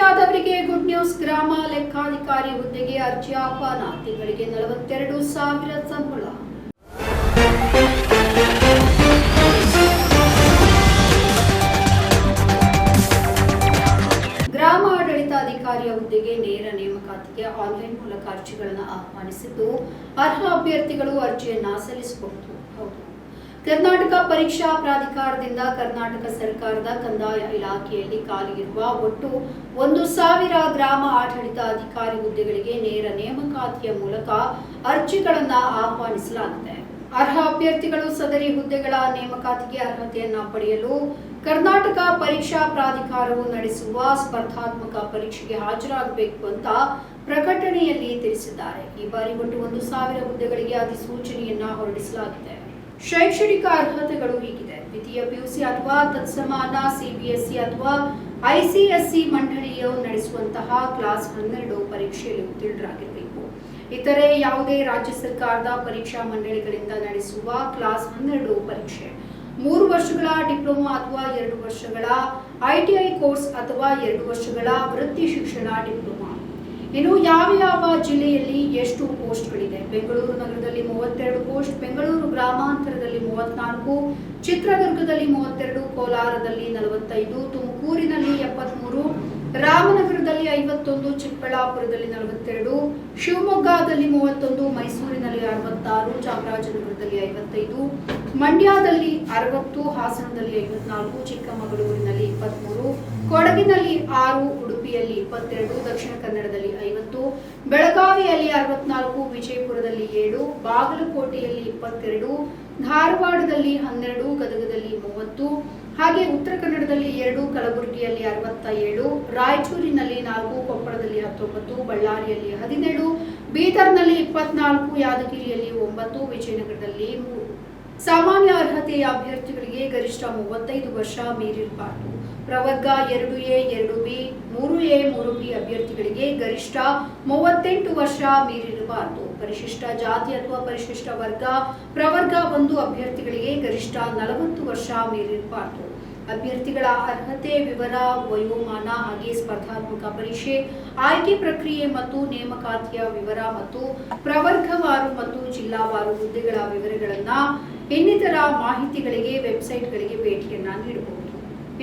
ಆದವರಿಗೆ good news ಗ್ರಾಮ ಲೆಕ್ಕಾಧಿಕಾರಿ ಹುದ್ದೆಗೆ ಅರ್ಜಿ ಆಹ್ವಾನ. ತಿಂಗಳಿಗೆ ನಲವತ್ತೆರಡು ಸಾವಿರ ಸಂಬಳ. ಗ್ರಾಮ ಆಡಳಿತಾಧಿಕಾರಿಯ ಹುದ್ದೆಗೆ ನೇರ ನೇಮಕಾತಿಗೆ ಆನ್ಲೈನ್ ಮೂಲಕ ಅರ್ಜಿಗಳನ್ನು ಆಹ್ವಾನಿಸಿದ್ದು. ಅರ್ಹ ಅಭ್ಯರ್ಥಿಗಳು ಅರ್ಜಿಯನ್ನ ಸಲ್ಲಿಸಬಹುದು. ಹೌದು. ಕರ್ನಾಟಕ ಪರೀಕ್ಷಾ ಪ್ರಾಧಿಕಾರದಿಂದ ಕರ್ನಾಟಕ ಸರ್ಕಾರದ ಕಂದಾಯ ಇಲಾಖೆಯಲ್ಲಿ ಖಾಲಿ ಇರುವ ಒಟ್ಟು ಒಂದು ಸಾವಿರ ಗ್ರಾಮ ಆಡಳಿತ ಅಧಿಕಾರಿ ಹುದ್ದೆಗಳಿಗೆ ನೇರ ನೇಮಕಾತಿಯ ಮೂಲಕ ಅರ್ಜಿಗಳನ್ನು ಆಹ್ವಾನಿಸಲಾಗಿದೆ. ಅರ್ಹ ಅಭ್ಯರ್ಥಿಗಳು ಸದರಿ ಹುದ್ದೆಗಳ ನೇಮಕಾತಿಗೆ ಅರ್ಹತೆಯನ್ನ ಪಡೆಯಲು ಕರ್ನಾಟಕ ಪರೀಕ್ಷಾ ಪ್ರಾಧಿಕಾರವು ನಡೆಸುವ ಸ್ಪರ್ಧಾತ್ಮಕ ಪರೀಕ್ಷೆಗೆ ಹಾಜರಾಗಬೇಕು ಅಂತ ಪ್ರಕಟಣೆಯಲ್ಲಿ ತಿಳಿಸಿದ್ದಾರೆ. ಈ ಬಾರಿ ಒಟ್ಟು ಒಂದು ಸಾವಿರ ಹುದ್ದೆಗಳಿಗೆ ಅಧಿಸೂಚನೆಯನ್ನ ಹೊರಡಿಸಲಾಗಿದೆ. ಶೈಕ್ಷಣಿಕ ಅರ್ಹತೆಗಳು ಹೀಗಿದೆ. ದ್ವಿತೀಯ ಪಿಯುಸಿ ಅಥವಾ ತತ್ಸಮಾನ, ಸಿಬಿಎಸ್ಇ ಅಥವಾ ಐಸಿಎಸ್ಇ ಮಂಡಳಿಯು ನಡೆಸುವಂತಹ ಕ್ಲಾಸ್ ಹನ್ನೆರಡು ಪರೀಕ್ಷೆಯಲ್ಲಿ ಉತ್ತೀರ್ಣರಾಗಿರಬೇಕು. ಇತರೆ ಯಾವುದೇ ರಾಜ್ಯ ಸರ್ಕಾರದ ಪರೀಕ್ಷಾ ಮಂಡಳಿಗಳಿಂದ ನಡೆಸುವ ಕ್ಲಾಸ್ ಹನ್ನೆರಡು ಪರೀಕ್ಷೆ. ಮೂರು ವರ್ಷಗಳ ಡಿಪ್ಲೊಮಾ ಅಥವಾ ಎರಡು ವರ್ಷಗಳ ಐಟಿಐ ಕೋರ್ಸ್ ಅಥವಾ ಎರಡು ವರ್ಷಗಳ ವೃತ್ತಿ ಶಿಕ್ಷಣ ಡಿಪ್ಲೊಮಾ. ಇನ್ನು ಯಾವ ಯಾವ ಜಿಲ್ಲೆಯಲ್ಲಿ ಎಷ್ಟು ಪೋಸ್ಟ್ಗಳಿದೆ? ಬೆಂಗಳೂರು ನಗರದಲ್ಲಿ ಮೂವತ್ತೆರಡು ಪೋಸ್ಟ್, ಬೆಂಗಳೂರು ಗ್ರಾಮಾಂತರದಲ್ಲಿ ಮೂವತ್ನಾಲ್ಕು, ಚಿತ್ರದುರ್ಗದಲ್ಲಿ ಮೂವತ್ತೆರಡು, ಕೋಲಾರದಲ್ಲಿ ನಲವತ್ತೈದು, ತುಮಕೂರಿನಲ್ಲಿ ಎಪ್ಪತ್ಮೂರು, ರಾಮನಗರದಲ್ಲಿ ಐವತ್ತೊಂದು, ಚಿಕ್ಕಬಳ್ಳಾಪುರದಲ್ಲಿ ನಲವತ್ತೆರಡು, ಶಿವಮೊಗ್ಗದಲ್ಲಿ ಮೂವತ್ತೊಂದು, ಮೈಸೂರಿನಲ್ಲಿ ಅರವತ್ತಾರು, ಚಾಮರಾಜನಗರದಲ್ಲಿ ಐವತ್ತೈದು, ಮಂಡ್ಯದಲ್ಲಿ ಅರವತ್ತು ಹಾಸನದಲ್ಲಿ ಐವತ್ನಾಲ್ಕು ಚಿಕ್ಕಮಗಳೂರಿನಲ್ಲಿ ಇಪ್ಪತ್ಮೂರು, ಕೊಡಗಿನಲ್ಲಿ ಆರು, ಉಡುಪಿಯಲ್ಲಿ ಇಪ್ಪತ್ತೆರಡು, ದಕ್ಷಿಣ ಕನ್ನಡದಲ್ಲಿ ಐವತ್ತು, ಬೆಳಗಾವಿಯಲ್ಲಿ ಅರವತ್ನಾಲ್ಕು, ವಿಜಯಪುರದಲ್ಲಿ ಏಳು, ಬಾಗಲಕೋಟೆಯಲ್ಲಿ ಇಪ್ಪತ್ತೆರಡು, ಧಾರವಾಡದಲ್ಲಿ ಹನ್ನೆರಡು, ಗದಗದಲ್ಲಿ ಮೂವತ್ತು, ಹಾಗೆ ಉತ್ತರ ಕನ್ನಡದಲ್ಲಿ ಎರಡು, ಕಲಬುರಗಿಯಲ್ಲಿ ಅರವತ್ತ ಏಳು ರಾಯಚೂರಿನಲ್ಲಿ ನಾಲ್ಕು, ಕೊಪ್ಪಳದಲ್ಲಿ ಹತ್ತೊಂಬತ್ತು, ಬಳ್ಳಾರಿಯಲ್ಲಿ ಹದಿನೇಳು, ಬೀದರ್ನಲ್ಲಿ ಇಪ್ಪತ್ನಾಲ್ಕು, ಯಾದಗಿರಿಯಲ್ಲಿ ಒಂಬತ್ತು, ವಿಜಯನಗರದಲ್ಲಿ ಮೂರು. ಸಾಮಾನ್ಯ ಅರ್ಹತೆಯ ಅಭ್ಯರ್ಥಿಗಳಿಗೆ ಗರಿಷ್ಠ ಮೂವತ್ತೈದು ವರ್ಷ ಮೀರಿರಬಾರದು. ಪ್ರವರ್ಗ ಎರಡು ಎ, ಎರಡು ಬಿ, ಮೂರು ಎ, ಮೂರು ಬಿ ಅಭ್ಯರ್ಥಿಗಳಿಗೆ ಗರಿಷ್ಠ ಮೂವತ್ತೆಂಟು ವರ್ಷ ಮೀರಿರಬಾರದು. ಪರಿಶಿಷ್ಟ ಜಾತಿ ಅಥವಾ ಪರಿಶಿಷ್ಟ ವರ್ಗ, ಪ್ರವರ್ಗ ಒಂದು ಅಭ್ಯರ್ಥಿಗಳಿಗೆ ಗರಿಷ್ಠ ನಲವತ್ತು ವರ್ಷ ಮೀರಿರಬಾರದು. ಅಭ್ಯರ್ಥಿಗಳ ಅರ್ಹತೆ, ವಿವರ, ವಯೋಮಾನ ಹಾಗೆ ಸ್ಪರ್ಧಾತ್ಮಕ ಪರೀಕ್ಷೆ, ಆಯ್ಕೆ ಪ್ರಕ್ರಿಯೆ ಮತ್ತು ನೇಮಕಾತಿಯ ವಿವರ ಮತ್ತು ಪ್ರವರ್ಗವಾರು ಮತ್ತು ಜಿಲ್ಲಾವಾರು ಹುದ್ದೆಗಳ ವಿವರಗಳನ್ನ ಇನ್ನಿತರ ಮಾಹಿತಿಗಳಿಗೆ, ವೆಬ್ಸೈಟ್ಗಳಿಗೆ ಭೇಟಿಯನ್ನ ನೀಡಬಹುದು.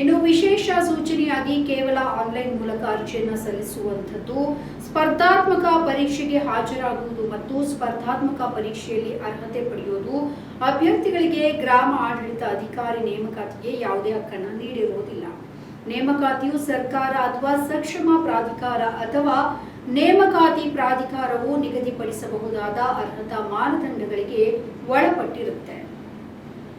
ಇನ್ನು ವಿಶೇಷ ಸೂಚನೆಯಾಗಿ ಕೇವಲ ಆನ್ಲೈನ್ ಮೂಲಕ ಅರ್ಜಿಯನ್ನ ಸಲ್ಲಿಸುವಂಥದ್ದು ಸ್ಪರ್ಧಾತ್ಮಕ ಪರೀಕ್ಷೆಗೆ ಹಾಜರಾಗುವುದು ಮತ್ತು ಸ್ಪರ್ಧಾತ್ಮಕ ಪರೀಕ್ಷೆಯಲ್ಲಿ ಅರ್ಹತೆ ಪಡೆಯುವುದು ಅಭ್ಯರ್ಥಿಗಳಿಗೆ ಗ್ರಾಮ ಆಡಳಿತ ಅಧಿಕಾರಿ ನೇಮಕಾತಿಗೆ ಯಾವುದೇ ಹಕ್ಕನ್ನು ನೀಡಿರುವುದಿಲ್ಲ. ನೇಮಕಾತಿಯು ಸರ್ಕಾರ ಅಥವಾ ಸಕ್ಷಮ ಪ್ರಾಧಿಕಾರ ಅಥವಾ ನೇಮಕಾತಿ ಪ್ರಾಧಿಕಾರವು ನಿಗದಿಪಡಿಸಬಹುದಾದ ಅರ್ಹತಾ ಮಾನದಂಡಗಳಿಗೆ ಒಳಪಟ್ಟಿರುತ್ತೆ.